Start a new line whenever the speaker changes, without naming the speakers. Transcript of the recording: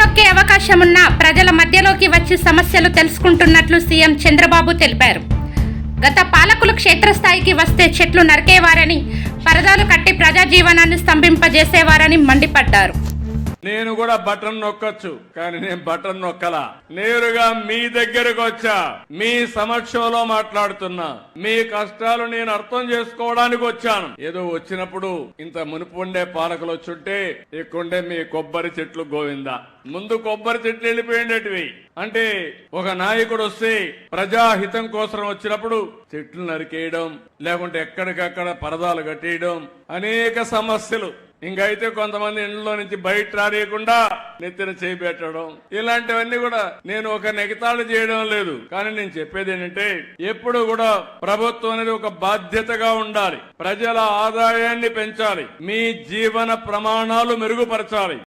నొక్కే అవకాశం ఉన్న ప్రజల మధ్యలోకి వచ్చి సమస్యలు తెలుసుకుంటున్నట్లు సీఎం చంద్రబాబు తెలిపారు. గత పాలకులు క్షేత్రస్థాయికి వస్తే చెట్లు నరికేవారని పరదాలు కట్టి ప్రజా జీవనాన్ని స్తంభింపజేసేవారని మండిపడ్డారు.
నేను కూడా బటన్ నొక్కొచ్చు కానీ నేను బటన్ నొక్కలా. నేరుగా మీ దగ్గరకు వచ్చా. మీ సమక్షంలో మాట్లాడుతున్నా. మీ కష్టాలు నేను అర్థం చేసుకోవడానికి వచ్చాను. ఏదో వచ్చినప్పుడు ఇంత మునుపు ఉండే పాలకులు వచ్చుంటే ఇక్కడుండే మీ కొబ్బరి చెట్లు గోవిందా. ముందు కొబ్బరి చెట్లు వెళ్ళిపోయేటివి అంటే ఒక నాయకుడు వస్తే ప్రజాహితం కోసం వచ్చినప్పుడు చెట్లు నరికేయడం లేకుంటే ఎక్కడికక్కడ పరదాలు కట్టేయడం అనేక సమస్యలు. ఇంకైతే కొంతమంది ఇంట్లో నుంచి బయట రానియకుండా నెత్తిన చేపెట్టడం ఇలాంటివన్నీ కూడా నేను ఒక నెగతాళు చేయడం లేదు. కానీ నేను చెప్పేది ఏంటంటే ఎప్పుడు కూడా ప్రభుత్వం అనేది ఒక బాధ్యతగా ఉండాలి. ప్రజల ఆదాయాన్ని పెంచాలి. మీ జీవన ప్రమాణాలు మెరుగుపరచాలి.